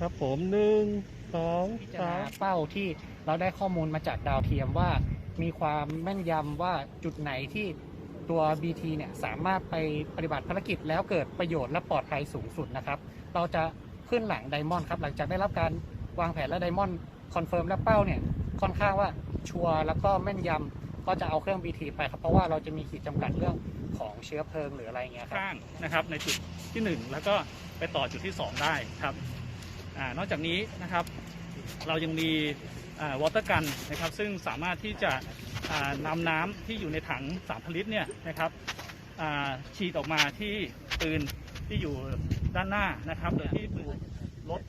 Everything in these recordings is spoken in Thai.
ครับผมหนึ่งสองพิจารสาณามเป้าที่เราได้ข้อมูลมาจากดาวเทียมว่า มีความแม่นยำว่าจุดไหนที่ตัว BT เนี่ยสามารถไปปฏิบัติภารกิจแล้วเกิดประโยชน์และปลอดภัยสูงสุดนะครับ เราจะขึ้นหลังไดมอนด์ครับ หลังจากได้รับการวางแผนและไดมอนด์คอนเฟิร์มและเป้าเนี่ยค่อนข้างว่าชัวร์แล้วก็แม่นยำก็จะเอาเครื่อง BT ไปครับเพราะว่าเราจะมีขีดจำกัดเรื่องของเชื้อเพลิงหรืออะไรเงี้ยครับ ข้างนะครับในจุดที่ 1 แล้วก็ไปต่อจุดที่ 2 ได้ครับอา นอกจากนี้นะครับเรายังมีวอเตอร์กันนะครับซึ่งสามารถที่จะนำน้ำที่อยู่ในถัง3ลิตรเนี่ยนะครับฉีดออกมาที่ปืนที่อยู่ด้านหน้านะครับโดยที่ถูกลด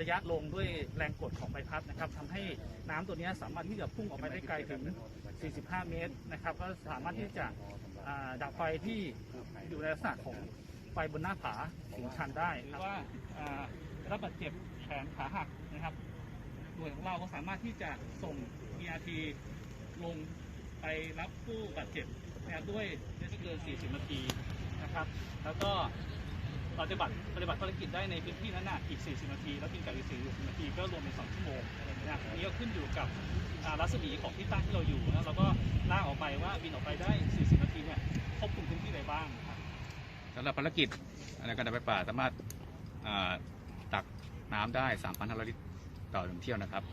ระยะลงด้วยแรงกดของใบพัดนะครับทำให้น้ำตัวนี้สามารถที่จะพุ่งออกไปได้ไกลถึง 45 เมตรนะครับก็สามารถที่จะดับไฟที่อยู่ในลักษณะของไฟบนหน้าผาสูงชันได้หรือว่า รับบาดเจ็บแขนขาหักนะครับหน่วยของเราก็สามารถที่จะส่ง ERT ลงไปรับผู้บาดเจ็บนะครับด้วยไม่เกิน 40 นาทีนะครับ แล้วก็เราจะบัตรปฏิบัติภารกิจได้ในพื้นที่นั้นน่ะอีก 40 นาที แล้วบินกับอีก 40 นาทีก็รวมเป็น 2 ชั่วโมงนะครับอันนี้ก็ขึ้นอยู่กับรัศมีของที่ตั้งที่เราอยู่นะเราก็ล่าออกไปว่าบินออกไปได้ 40 นาทีเนี่ยควบคุมพื้นที่ใดบ้างครับสำหรับภารกิจในการดับไฟป่าสามารถ น้ำได้ 3,500 ลิตรต่อหนึ่งเที่ยวนะครับ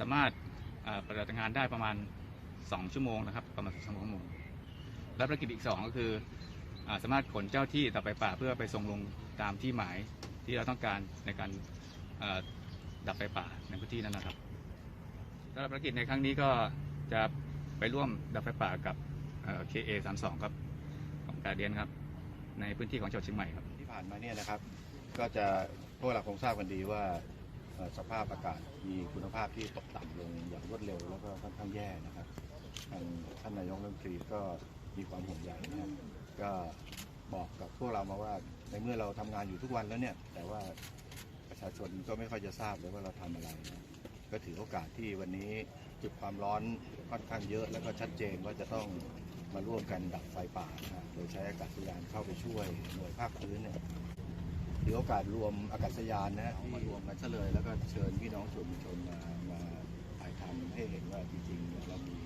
สามารถปฏิบัติงานได้ประมาณ 2 ชั่วโมงนะครับ ประมาณ2ชั่วโมง และภารกิจอีก 2 ก็คืออาสามารถขนเจ้าที่ดับไฟป่าเพื่อไปส่งลงตามที่หมายที่เราต้องการในการดับไฟป่าในพื้นที่นั้นนะครับสำหรับภารกิจในครั้งนี้ก็จะไปร่วมดับไฟป่ากับเอ่อ KA 32 ครับของกาเดียนครับ ในพื้นที่ของจังหวัดเชียงใหม่ครับ ที่ผ่านมาเนี่ยนะครับ ก็จะพวกเราคงทราบกันดีว่าสภาพอากาศมีคุณภาพที่ตกต่ำลงอย่างรวดเร็วแล้วก็ค่อนข้างแย่นะครับทางท่านนายกรัฐมนตรีก็มีความห่วงใยนะครับก็บอกกับพวกเรามาว่าในเมื่อเราทำงานอยู่ทุกวันแล้วเนี่ย แต่ว่าประชาชนก็ไม่ค่อยจะทราบเลยว่าเราทำอะไรนะก็ถือโอกาสที่วันนี้จุดความร้อนค่อนข้างเยอะแล้วก็ชัดเจนว่าจะต้องมาร่วมกันดับไฟป่านะโดยใช้อากาศยานเข้าไปช่วยหน่วยภาคพื้นเนี่ย ถือโอกาสรวมอากาศยานนะที่มารวมกันซะเลยแล้วก็เชิญพี่น้องสื่อมวลชนมามาถ่ายทำให้เห็นว่าจริงๆเรามี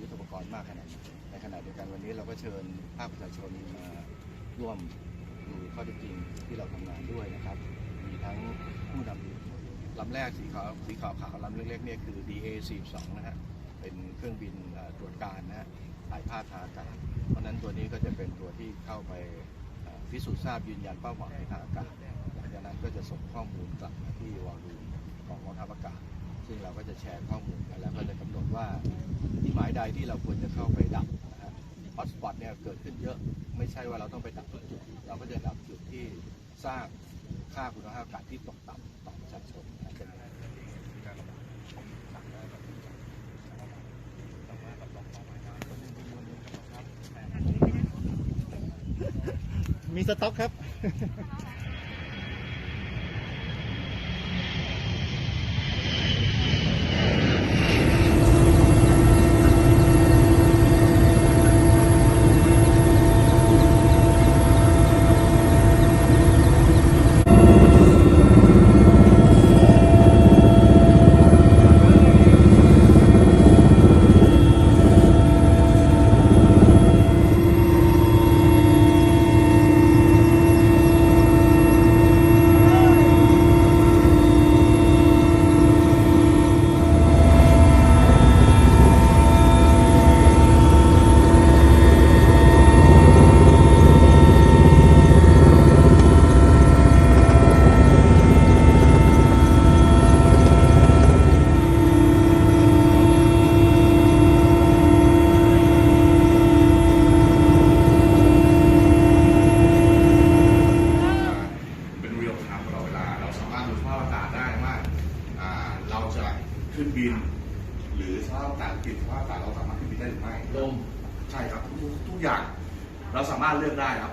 ยุทธปกรณ์มากขนาดไหนในขณะเดียวกันวันนี้เราก็เชิญภาคประชาชนมาร่วมดูข้อเท็จจริงที่เราทำงานด้วยนะครับ มีทั้งผู้นำลำแรกสีขาวสีขาวขาวลำเล็กๆเนี่ยคือ DA 42นะฮะเป็นเครื่องบินตรวจการนะฮะถ่ายภาพทางอากาศเพราะนั้นตัวนี้ก็จะเป็นตัวที่เข้าไป พิสูจน์ทราบยืนยันเป้าหมายทางอากาศหลังจากนั้นก็จะส่งข้อมูลกลับมาที่วอลลุ่มของกองทัพอากาศ ซึ่งเราก็จะแชร์ข้อมูลกันแล้วก็จะกำหนดว่าที่หมายใดที่เราควรจะเข้าไปดับนะฮะฮอตสปอตเนี่ยเกิดขึ้นเยอะไม่ใช่ว่าเราต้องไปดับทุกจุด เราก็จะดับจุดที่สร้างค่าคุณภาพอากาศที่ตกต่ำต่อประชาชนนะครับ มีสต็อกครับ เป็นเรียลไทม์ตลอดเวลา เราสามารถดูสภาพอากาศได้ว่าอ่าเราจะ ขึ้นบิน หรือสภาพอากาศปิดสภาพอากาศเราสามารถขึ้นบินได้หรือไม่ลมใช่ครับทุกทุกอย่าง เราสามารถเลือกได้ครับ